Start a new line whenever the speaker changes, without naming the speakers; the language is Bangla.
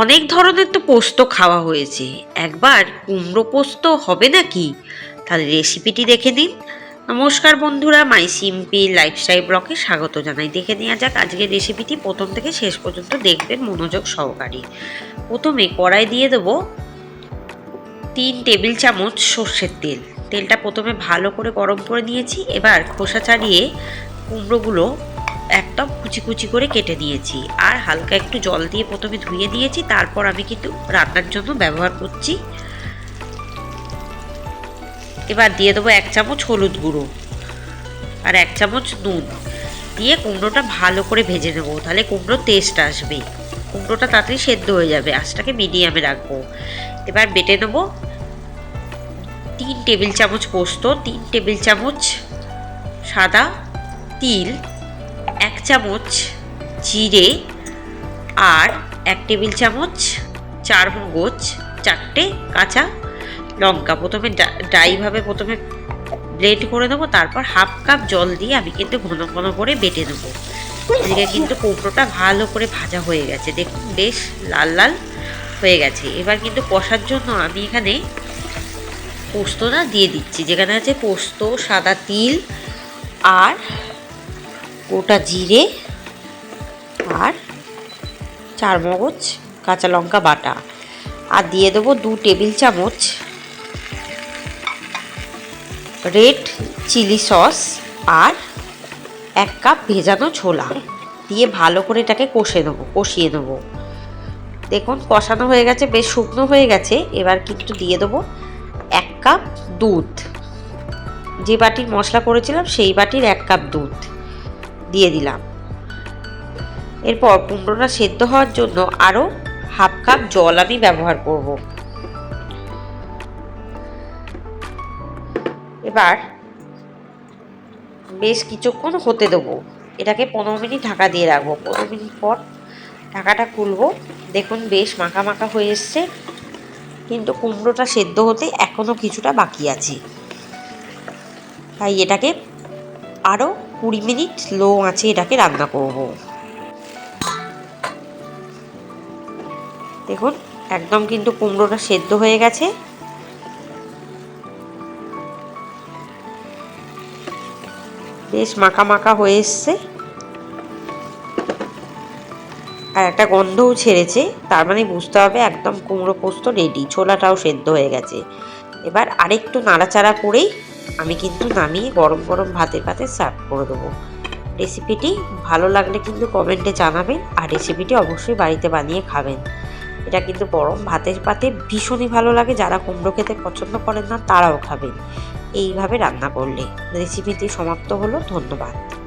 অনেক ধরনের তো পোস্ত খাওয়া হয়েছে। একবার কুমড়ো পোস্ত হবে নাকি? তাহলে রেসিপিটি দেখে নিন। নমস্কার বন্ধুরা, মাই সিম্পি লাইফস্টাইল ব্লকে স্বাগত জানাই। দেখে নেওয়া যাক আজকের রেসিপিটি প্রথম থেকে শেষ পর্যন্ত দেখবেন মনোযোগ সহকারে। প্রথমে কড়াই দিয়ে দেবো তিন টেবিল চামচ সর্ষের তেল। তেলটা প্রথমে ভালো করে গরম করে নিয়েছি। এবার খোসা ছাড়িয়ে কুমড়োগুলো একদম কুচি কুচি করে কেটে দিয়েছি। আর হালকা একটু জল দিয়ে প্রথমে ধুয়ে দিয়েছি, তারপর আমি কিন্তু রান্নার জন্য ব্যবহার করছি। এবার দিয়ে দেবো এক চামচ হলুদ গুঁড়ো আর এক চামচ নুন। দিয়ে কুমড়োটা ভালো করে ভেজে নেব, তাহলে কুমড়োর টেস্ট আসবে। কুমড়োটা তাড়াতাড়ি সেদ্ধ হয়ে যাবে, আঁচটাকে মিডিয়ামে রাখব। এবার বেটে নেব তিন টেবিল চামচ পোস্ত, তিন টেবিল চামচ সাদা তিল এক চামচ জিরে আর এক টেবিল চামচ চার মগজ, চারটে কাঁচা লঙ্কা। প্রথমে ড্রাইভাবে প্রথমে ব্লেন্ড করে দেবো তারপর হাফ কাপ জল দিয়ে আমি কিন্তু ঘন ঘন করে বেটে নেব। এদিকে কিন্তু কুমড়োটা ভালো করে ভাজা হয়ে গেছে। দেখুন, বেশ লাল লাল হয়ে গেছে। এবার কিন্তু কষার জন্য আমি এখানে পোস্তটা দিয়ে দিচ্ছি, যেখানে আছে পোস্ত, সাদা তিল আর গোটা জিরে আর চার মগজ কাঁচা লঙ্কা বাটা। আর দিয়ে দেবো দু টেবিল চামচ রেড চিলি সস আর এক কাপ ভেজানো ছোলা। দিয়ে ভালো করে এটাকে কষে নেব কষিয়ে নেব দেখুন, কষানো হয়ে গেছে, বেশ শুকনো হয়ে গেছে। এবার কিন্তু দিয়ে দেবো এক কাপ দুধ। যে বাটির মশলা করেছিলাম, সেই বাটির এক কাপ দুধ। দিয়ে দিলাম। এরপর কুমড়োটা সেদ্ধ হওয়ার জন্য আরও হাফ কাপ জল আমি ব্যবহার করব। এবার বেশ কিছুক্ষণ হতে দেবো। এটাকে পনেরো মিনিট ঢাকা দিয়ে রাখব। পনেরো মিনিট পর ঢাকাটা খুলবো। দেখুন বেশ মাখা মাখা হয়ে এসছে। কিন্তু কুমড়োটা সেদ্ধ হতে এখনও কিছুটা বাকি আছে। তাই এটাকে আরও কুড়ি মিনিট লো আঁচে এটাকে রান্না করব। দেখুন, একদম কিন্তু কুমড়োটা সেদ্ধ হয়ে গেছে। বেশ মাখা মাখা হয়ে এসছে। আর একটা গন্ধও ছেড়েছে, তার মানে বুঝতে হবে একদম কুমড়ো পোস্ত রেডি ছোলাটাও সেদ্ধ হয়ে গেছে। এবার আরেকটু নাড়াচাড়া করেই আমি কিন্তু নামিয়ে গরম গরম ভাতের পাতে সার্ভ করে দেবো। রেসিপিটি ভালো লাগলে কিন্তু কমেন্টে জানাবেন আর রেসিপিটি অবশ্যই বাড়িতে বানিয়ে খাবেন। এটা কিন্তু গরম ভাতের পাতে ভীষণই ভালো লাগে, যারা কুমড়ো খেতে পছন্দ করেন না তারাও খাবেন। এইভাবে রান্না করলে। রেসিপিটি সমাপ্ত হলো, ধন্যবাদ।